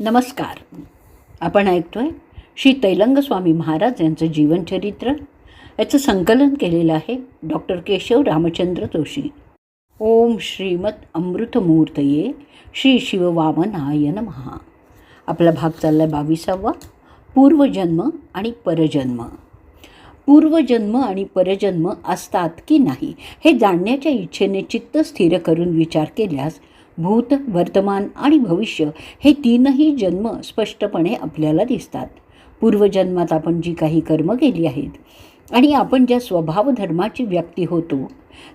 नमस्कार. आपण ऐकतोय श्री तैलंग स्वामी महाराज यांचं जीवनचरित्र याचं संकलन केलेलं आहे डॉक्टर केशव रामचंद्र जोशी. ओम श्रीमत अमृतमूर्तये श्री शिववामनाय नमहा आपला भाग चालला आहे बावीसावा. पूर्वजन्म आणि परजन्म. पूर्वजन्म आणि परजन्म असतात की नाही हे जाणण्याच्या इच्छेने चित्त स्थिर करून विचार केल्यास भूत वर्तमान आणि भविष्य हे तीनही जन्म स्पष्टपणे आपल्याला दिसतात. पूर्वजन्मात आपण जी काही कर्म केली आहेत आणि आपण ज्या स्वभावधर्माची व्यक्ती होतो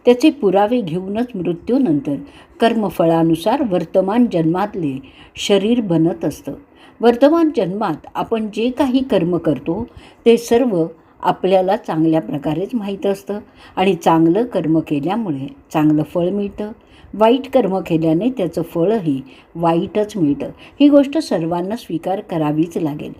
त्याचे पुरावे घेऊनच मृत्यूनंतर कर्मफळानुसार वर्तमान जन्मातले शरीर बनत असतं. वर्तमान जन्मात आपण जे काही कर्म करतो ते सर्व आपल्याला चांगल्या प्रकारेच माहीत असतं. आणि चांगलं कर्म केल्यामुळे चांगलं फळ मिळतं. वाईट कर्म केल्याने त्याचं फळही वाईटच मिळतं. ही गोष्ट सर्वांना स्वीकार करावीच लागेल.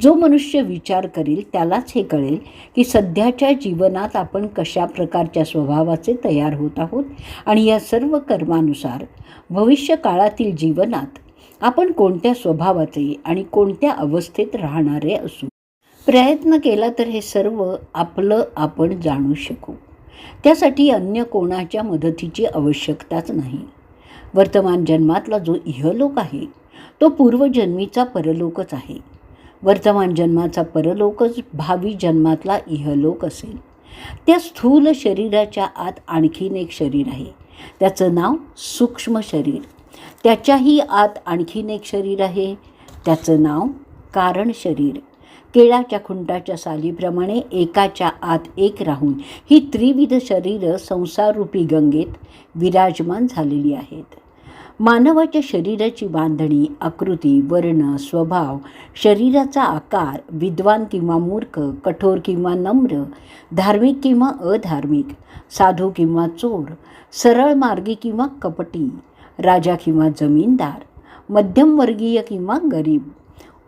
जो मनुष्य विचार करेल त्यालाच हे कळेल की सध्याच्या जीवनात आपण कशा प्रकारच्या स्वभावाचे तयार होत आहोत. आणि या सर्व कर्मानुसार भविष्य काळातील जीवनात आपण कोणत्या स्वभावाचे आणि कोणत्या अवस्थेत राहणारे असू प्रयत्न केला तर हे सर्व आपलं आपण जाणू शकू. त्यासाठी अन्य कोणाच्या मदतीची आवश्यकताच नाही. वर्तमान जन्मातला जो इहलोक आहे तो पूर्वजन्मीचा परलोकच आहे. वर्तमान जन्माचा परलोकच भावी जन्मातला इहलोक असेल. त्या स्थूल शरीराच्या आत आणखीन एक शरीर आहे. त्याचं नाव सूक्ष्म शरीर. त्याच्याही आत आणखीन एक शरीर आहे. त्याचं नाव कारण शरीर. केळाच्या खुंटाच्या सालीप्रमाणे एकाच्या आत एक राहून ही त्रिविध शरीरं संसाररूपी गंगेत विराजमान झालेली आहेत. मानवाच्या शरीराची बांधणी आकृती वर्ण स्वभाव शरीराचा आकार विद्वान किंवा मूर्ख कठोर किंवा नम्र धार्मिक किंवा अधार्मिक साधू किंवा चोर सरळ मार्गी किंवा कपटी राजा किंवा जमीनदार मध्यमवर्गीय किंवा गरीब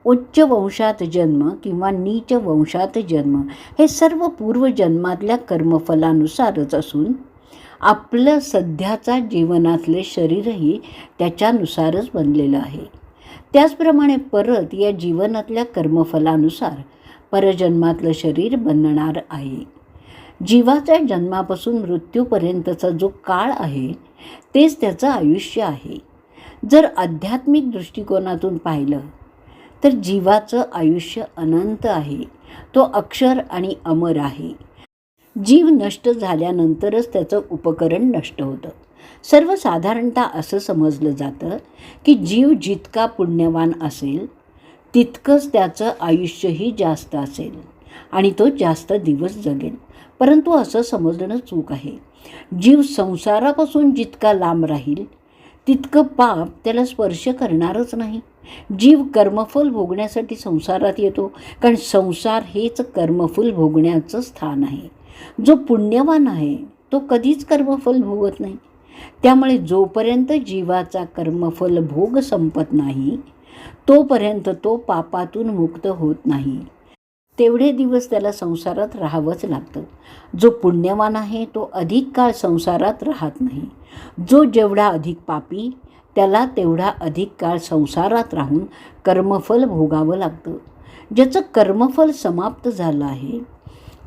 उच्च वंशात जन्म किंवा नीच वंशात जन्म हे सर्व पूर्वजन्मातल्या कर्मफलानुसारच असून आपलं सध्याचा जीवनातले शरीरही त्याच्यानुसारच बनलेलं आहे. त्याचप्रमाणे परत या जीवनातल्या कर्मफलानुसार परजन्मातलं शरीर बनणार आहे. जीवाच्या जन्मापासून मृत्यूपर्यंतचा जो काळ आहे तेच त्याचं आयुष्य आहे. जर आध्यात्मिक दृष्टिकोनातून पाहिलं तर जीवाचं आयुष्य अनंत आहे. तो अक्षर आणि अमर आहे. जीव नष्ट झाल्यानंतरच त्याचं उपकरण नष्ट होतं. सर्वसाधारणतः असं समजलं जातं की जीव जितका पुण्यवान असेल तितकंच त्याचं आयुष्यही जास्त असेल आणि तो जास्त दिवस जगेल. परंतु असं समजणं चूक आहे. जीव संसारापासून जितका लांब राहील तितकं पाप त्याला स्पर्श करणारच नाही. जीव कर्मफल भोगण्यासाठी संसारात येतो कारण संसार हेच कर्मफल भोगण्याचं स्थान आहे. जो पुण्यवान आहे तो कधीच कर्मफल भोगत नाही. त्यामुळे जोपर्यंत जीवाचा कर्मफल भोग संपत नाही तोपर्यंत तो पापातून मुक्त होत नाही. तेवढे दिवस त्याला संसारात राहावंच लागतं. जो पुण्यवान आहे तो अधिक काळ संसारात राहत नाही. जो जेवढा अधिक पापी त्याला तेवढा अधिक काळ संसारात राहून कर्मफल भोगावं लागतं. ज्याचं कर्मफल समाप्त झालं आहे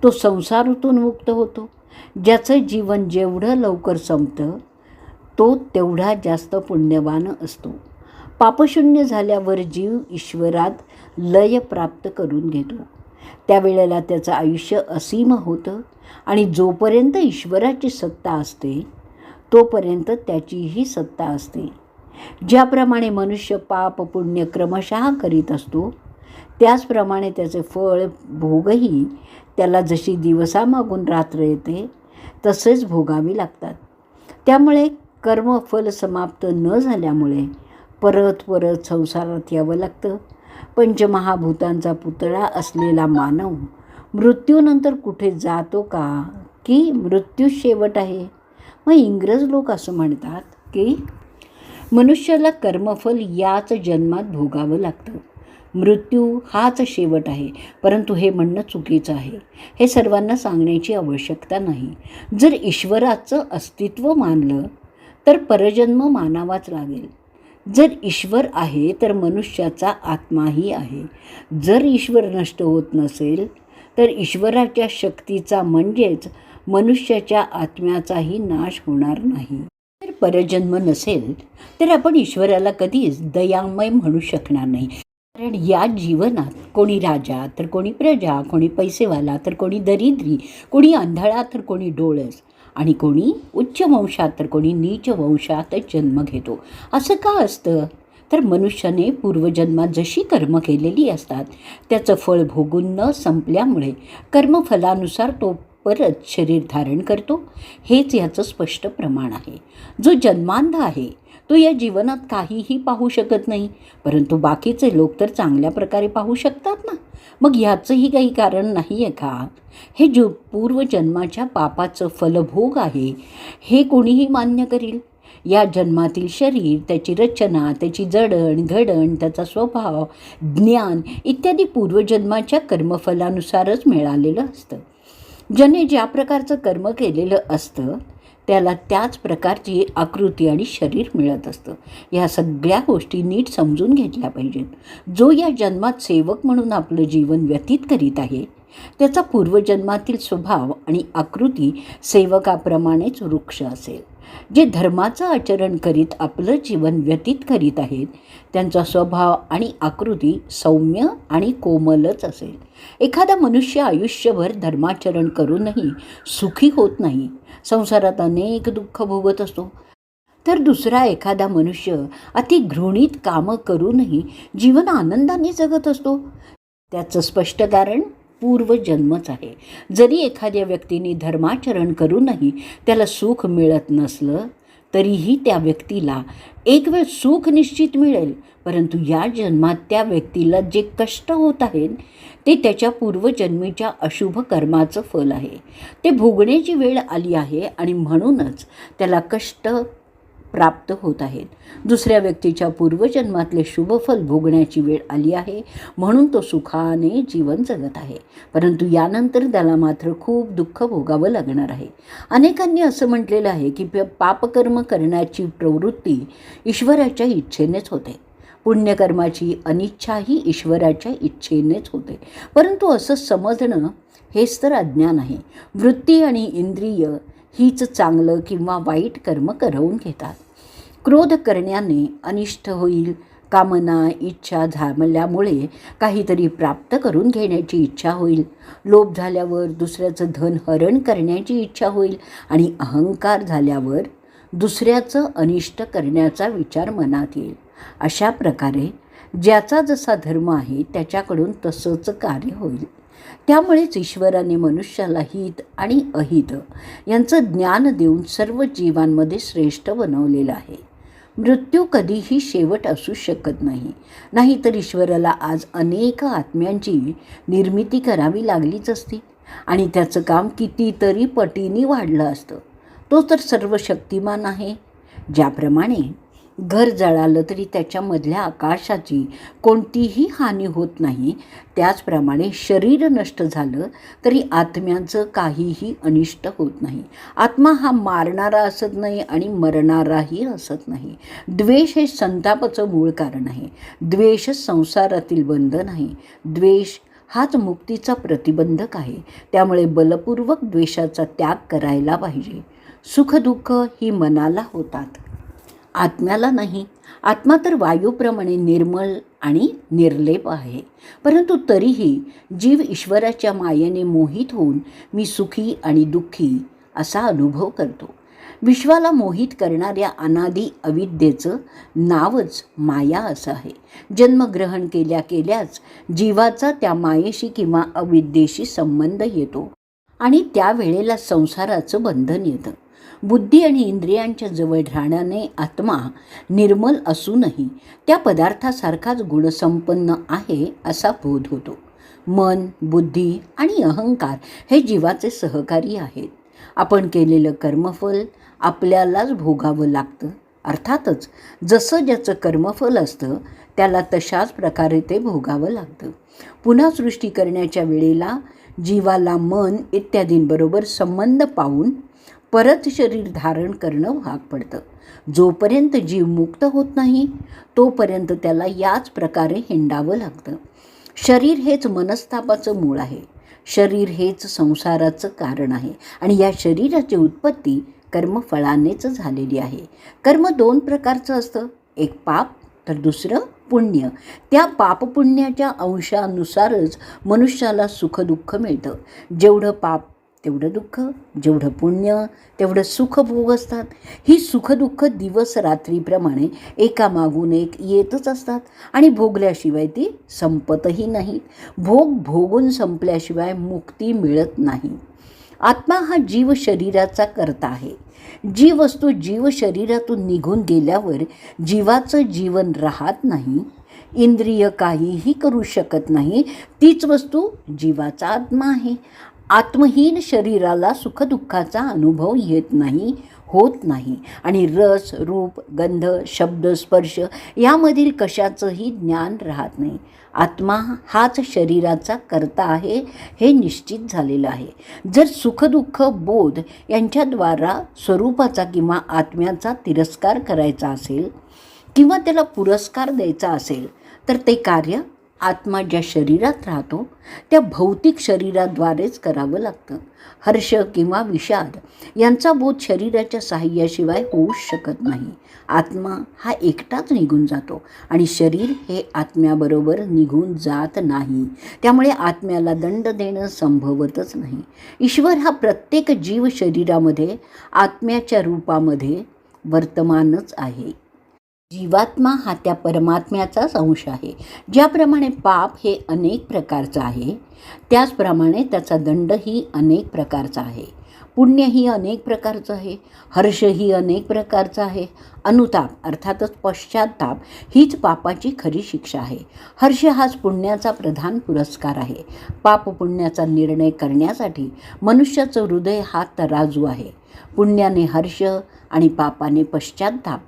तो संसारातून मुक्त होतो. ज्याचं जीवन जेवढं लवकर संपतं तो तेवढा जास्त पुण्यवान असतो. पापशून्य झाल्यावर जीव ईश्वरात लय प्राप्त करून घेतो. त्यावेळेला त्याचं आयुष्य असीम होतं आणि जोपर्यंत ईश्वराची सत्ता असते तोपर्यंत त्याचीही सत्ता असते. ज्याप्रमाणे मनुष्य पाप पुण्य क्रमशः करीत असतो त्याचप्रमाणे त्याचे फळ भोगही त्याला जशी दिवसामागून रात्र येते तसेच भोगावी लागतात. त्यामुळे कर्मफल समाप्त न झाल्यामुळे परत परत संसारात यावं लागतं. पंचमहाभूतांचा पुतळा असलेला मानव मृत्यूनंतर कुठे जातो का? की मृत्यू शेवट आहे? मग इंग्रज लोक असं म्हणतात की मनुष्याला कर्मफल याच जन्मात भोगावं लागतं. मृत्यू हाच शेवट आहे परंतु हे म्हणणं चुकीचं आहे. हे सर्वांना सांगण्याची आवश्यकता नाही. जर ईश्वराचं अस्तित्व मानलं तर परजन्म मानावाच लागेल. जर ईश्वर आहे तर मनुष्याचा आत्माही आहे. जर ईश्वर नष्ट होत नसेल तर ईश्वराच्या शक्तीचा म्हणजेच मनुष्याच्या आत्म्याचाही नाश होणार नाही. परजन्म नसेल तर आपण ईश्वराला कधीच दयामय म्हणू शकणार नाही. कारण या जीवनात कोणी राजा तर कोणी प्रजा कोणी पैसेवाला तर कोणी दरिद्री कोणी आंधळा तर कोणी डोळस आणि कोणी उच्च वंशात तर कोणी नीच वंशात जन्म घेतो. असं का असतं? तर मनुष्याने पूर्वजन्मात जशी कर्म केलेली असतात त्याचं फळ भोगून न संपल्यामुळे कर्मफलानुसार तो परत शरीर धारण करतो. हेच ह्याचं स्पष्ट प्रमाण आहे. जो जन्मांध आहे तो या जीवनात काहीही पाहू शकत नाही. परंतु बाकीचे लोक तर चांगल्या प्रकारे पाहू शकतात ना? मग ह्याचंही काही कारण नाही आहे का? हे जो पूर्वजन्माच्या पापाचं फलभोग आहे हे कोणीही मान्य करील? या जन्मातील शरीर त्याची रचना त्याची जडण घडण त्याचा स्वभाव ज्ञान इत्यादी पूर्वजन्माच्या कर्मफलानुसारच मिळालेलं असतं. ज्याने ज्या प्रकारचं कर्म केलेलं असतं त्याला त्याच प्रकारची आकृती आणि शरीर मिळत असतं. ह्या सगळ्या गोष्टी नीट समजून घेतल्या पाहिजेत. जो या जन्मात सेवक म्हणून आपलं जीवन व्यतीत करीत आहे त्याचा पूर्वजन्मातील स्वभाव आणि आकृती सेवकाप्रमाणेच वृक्ष असेल. जे धर्माचं आचरण करीत आपलं जीवन व्यतीत करीत आहेत त्यांचा स्वभाव आणि आकृती सौम्य आणि कोमलच असेल. एखादा मनुष्य आयुष्यभर धर्माचरण करूनही सुखी होत नाही. संसारात अनेक दुःख भोगत असतो. तर दुसरा एखादा मनुष्य अति घृणित कामं करूनही जीवन आनंदाने जगत असतो. त्याचं स्पष्ट कारण? पूर्वजन्मच आहे. जरी एखाद्या व्यक्तीने धर्माचरण करूनही त्याला सुख मिळत नसलं तरीही त्या व्यक्तीला एक वेळ सुख निश्चित मिळेल. परंतु या जन्मात त्या व्यक्तीला जे कष्ट होत आहेत ते त्याच्या पूर्वजन्मीच्या अशुभ कर्माचं फल आहे. ते भोगण्याची वेळ आली आहे आणि म्हणूनच त्याला कष्ट प्राप्त होत आहेत. दुसऱ्या व्यक्तीच्या पूर्वजन्मातले शुभफल भोगण्याची वेळ आली आहे म्हणून तो सुखाने जीवन जगत आहे. परंतु यानंतर त्याला मात्र खूप दुःख भोगावं लागणार आहे. अनेकांनी असं म्हटलेलं आहे की प पापकर्म करण्याची प्रवृत्ती ईश्वराच्या इच्छेनेच होते. पुण्यकर्माची अनिच्छाही ईश्वराच्या इच्छेनेच होते. परंतु असं समजणं हेच तर अज्ञान आहे. वृत्ती आणि इंद्रिय हीच चांगलं किंवा वाईट कर्म करवून घेतात. क्रोध करण्याने अनिष्ट होईल. कामना इच्छा झामल्यामुळे काहीतरी प्राप्त करून घेण्याची इच्छा होईल. लोभ झाल्यावर दुसऱ्याचं धन हरण करण्याची इच्छा होईल आणि अहंकार झाल्यावर दुसऱ्याचं अनिष्ट करण्याचा विचार मनात येईल. अशा प्रकारे ज्याचा जसा धर्म आहे त्याच्याकडून तसंच कार्य होईल. त्यामुळेच ईश्वराने मनुष्याला हित आणि अहित यांचं ज्ञान देऊन सर्व जीवांमध्ये श्रेष्ठ बनवलेलं आहे. मृत्यू कधीही शेवट असू शकत नाही. नाहीतर ईश्वराला आज अनेक आत्म्यांची निर्मिती करावी लागलीच असती आणि त्याचं काम कितीतरी पटीने वाढलं असतं. तो तर सर्व शक्तिमान आहे. ज्याप्रमाणे घर जळालं तरी त्याच्यामधल्या आकाशाची कोणतीही हानी होत नाही. त्याचप्रमाणे शरीर नष्ट झालं तरी आत्म्याचं काहीही अनिष्ट होत नाही. आत्मा हा मारणारा असत नाही आणि मरणाराही असत नाही. द्वेष हे संतापाचं मूळ कारण आहे. द्वेष संसारातील बंधन आहे. द्वेष हाच मुक्तीचा प्रतिबंधक आहे. त्यामुळे बलपूर्वक द्वेषाचा त्याग करायला पाहिजे. सुखदुःख ही मनाला होतात. आत्म्याला नाही. आत्मा तर वायूप्रमाणे निर्मल आणि निर्लेप आहे. परंतु तरीही जीव ईश्वराच्या मायेने मोहित होऊन मी सुखी आणि दुःखी असा अनुभव करतो. विश्वाला मोहित करणाऱ्या अनादी अविद्येचं नावच माया असं आहे. जन्मग्रहण केल्या केल्याच जीवाचा त्या मायेशी किंवा अविद्येशी संबंध येतो आणि त्यावेळेला संसाराचं बंधन येतं. बुद्धी आणि इंद्रियांच्या जवळ राहण्याने आत्मा निर्मल असूनही त्या पदार्थासारखाच गुणसंपन्न आहे असा बोध होतो. मन बुद्धी आणि अहंकार हे जीवाचे सहकारी आहेत. आपण केलेलं कर्मफल आपल्यालाच भोगावं लागतं. अर्थातच जसं ज्याचं कर्मफल असतं त्याला तशाच प्रकारे ते भोगावं लागतं. पुन्हा सृष्टी करण्याच्या वेळेला जीवाला मन इत्यादींबरोबर संबंध पाहून परत शरीर धारण करणं भाग पडतं. जोपर्यंत जीव मुक्त होत नाही तोपर्यंत त्याला याच प्रकारे हिंडावं लागतं. शरीर हेच मनस्तापाचं मूळ आहे. शरीर हेच संसाराचं कारण आहे आणि या शरीराची उत्पत्ती कर्मफळानेच झालेली आहे. कर्म दोन प्रकारचं असतं. एक पाप तर दुसरं पुण्य. त्या पापपुण्याच्या अंशानुसारच मनुष्याला सुखदुःख मिळतं. जेवढं पाप तेवढं दुःख जेवढं पुण्य तेवढं सुख भोग असतात. ही सुखदुःख दिवस रात्रीप्रमाणे एकामागून एक येतच असतात आणि भोगल्याशिवाय ती संपतही नाही भोग भोगून संपल्याशिवाय मुक्ती मिळत नाही. आत्मा हा जीव शरीराचा करता आहे. जी वस्तू जीव शरीरातून निघून गेल्यावर जीवाचं जीवन राहत नाही. इंद्रिय काहीही करू शकत नाही. तीच वस्तू जीवाचा आत्मा आहे. आत्महीन शरीराला सुखदुःखाचा अनुभव येत नाही होत नाही. आणि रस रूप गंध शब्द स्पर्श यामधील कशाचंही ज्ञान राहत नाही. आत्मा हाच शरीराचा कर्ता आहे हे निश्चित झालेलं आहे. जर सुखदुःख बोध यांच्याद्वारा स्वरूपाचा किंवा आत्म्याचा तिरस्कार करायचा असेल किंवा त्याला पुरस्कार द्यायचा असेल तर ते कार्य आत्मा ज्या शरीरात राहतो त्या भौतिक शरीराद्वारेच करावं लागतं. हर्ष किंवा विषाद यांचा बोध शरीराच्या सहाय्याशिवाय होऊच शकत नाही. आत्मा हा एकटाच निघून जातो आणि शरीर हे आत्म्याबरोबर निघून जात नाही. त्यामुळे आत्म्याला दंड देणं संभवतच नाही. ईश्वर हा प्रत्येक जीव शरीरामध्ये आत्म्याच्या रूपामध्ये वर्तमानच आहे. जीवात्मा हा त्या परमात्म्याचाच अंश आहे. ज्याप्रमाणे पाप हे अनेक प्रकारचं आहे त्याचप्रमाणे त्याचा दंडही अनेक प्रकारचा आहे. पुण्यही अनेक प्रकारचं आहे हर्षही अनेक प्रकारचं आहे. अनुताप अर्थातच पश्चाताप हीच पापाची खरी शिक्षा आहे. हर्ष हाच पुण्याचा प्रधान पुरस्कार आहे. पाप पुण्याचा निर्णय करण्यासाठी मनुष्याचं हृदय हा तराजू आहे. पुण्याने हर्ष आणि पापाने पश्चाताप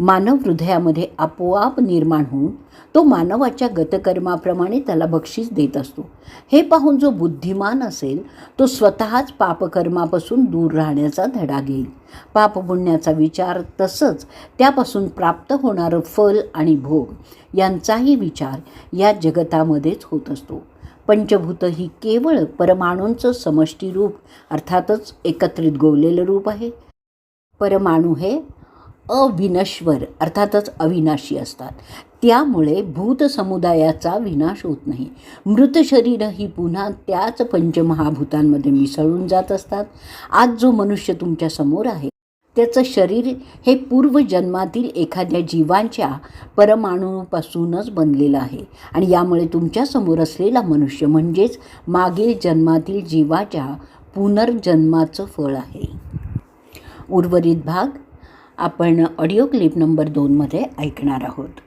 मानव हृदयामध्ये आपोआप निर्माण होऊन तो मानवाच्या गतकर्माप्रमाणे त्याला बक्षीस देत असतो. हे पाहून जो बुद्धिमान असेल तो स्वतःच पापकर्मापासून दूर राहण्याचा धडा घेईल. पापपुण्याचा विचार तसंच त्यापासून प्राप्त होणारं फल आणि भोग यांचाही विचार या जगतामध्येच होत असतो. पंचभूत ही केवळ परमाणूंचं समष्टीरूप अर्थातच एकत्रित गोवलेलं रूप आहे. परमाणू हे अविनश्वर अर्थातच अविनाशी असतात. त्यामुळे भूत समुदायाचा विनाश होत नाही. मृत शरीर ही पुन्हा त्याच पंचमहाभूतांमध्ये मिसळून जात असतात. आज जो मनुष्य तुमच्यासमोर आहे त्याचं शरीर हे पूर्वजन्मातील एखाद्या जीवांच्या परमाणूपासूनच बनलेलं आहे आणि यामुळे तुमच्यासमोर असलेला मनुष्य म्हणजेच मागील जन्मातील जीवाच्या पुनर्जन्माचं फळ आहे. उर्वरित भाग आपण ऑडिओ क्लिप नंबर दोनमध्ये ऐकणार आहोत.